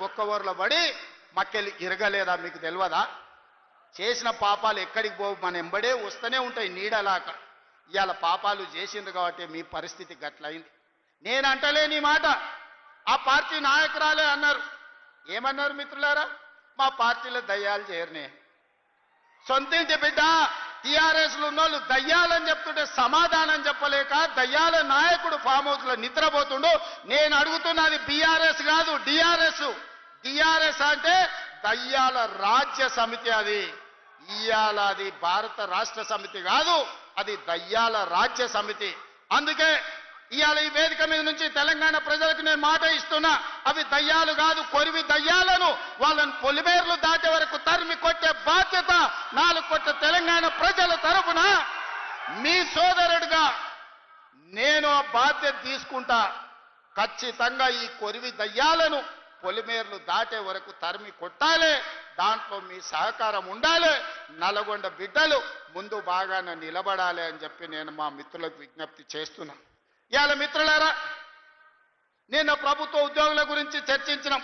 బొక్కవోర్ల పడి మక్కెలు ఇరగలేదా మీకు తెలియదా చేసిన పాపాలు ఎక్కడికి పోవు మన ఎంబడే వస్తూనే ఉంటాయి నీడలాక. ఇవాళ పాపాలు చేసింది కాబట్టి మీ పరిస్థితి గట్లయింది. నేను అంటలేని మాట. ఆ పార్టీ నాయకురాలే అన్నారు. ఏమన్నారు మిత్రులారా? మా పార్టీలో దయ్యాలు చేరనే సొంతింటి బిడ్డ టీఆర్ఎస్లు ఉన్నోళ్ళు దయ్యాలని చెప్తుంటే సమాధానం చెప్పలేక దయ్యాల నాయకుడు ఫామ్ హౌస్లో నిద్రపోతుండు. నేను అడుగుతున్నది బీఆర్ఎస్ కాదు డిఆర్ఎస్. డిఆర్ఎస్ అంటే దయ్యాల రాజ్య సమితి అది. ఇయాల అది భారత రాష్ట్ర సమితి కాదు అది దయ్యాల రాజ్య సమితి. అందుకే ఇవాళ ఈ వేదిక మీద నుంచి తెలంగాణ ప్రజలకు నేను మాట ఇస్తున్నా అవి దయ్యాలు కాదు కొరివి దయ్యాలను వాళ్ళని పొలిమేర్లు దాటే వరకు తరిమి కొట్టే బాధ్యత నాలుగు కొట్ట తెలంగాణ ప్రజల తరపున మీ సోదరుడిగా నేను ఆ బాధ్యత తీసుకుంటా. ఖచ్చితంగా ఈ కొరివి దయ్యాలను పొలిమేర్లు దాటే వరకు తరిమి కొట్టాలి. దాంట్లో మీ సహకారం ఉండాలి. నల్గొండ బిడ్డలు ముందు బాగానే నిలబడాలి అని చెప్పి నేను మా మిత్రులకు విజ్ఞప్తి చేస్తున్నా. ఇవాళ మిత్రులారా నేను ప్రభుత్వ ఉద్యోగుల గురించి చర్చించిన.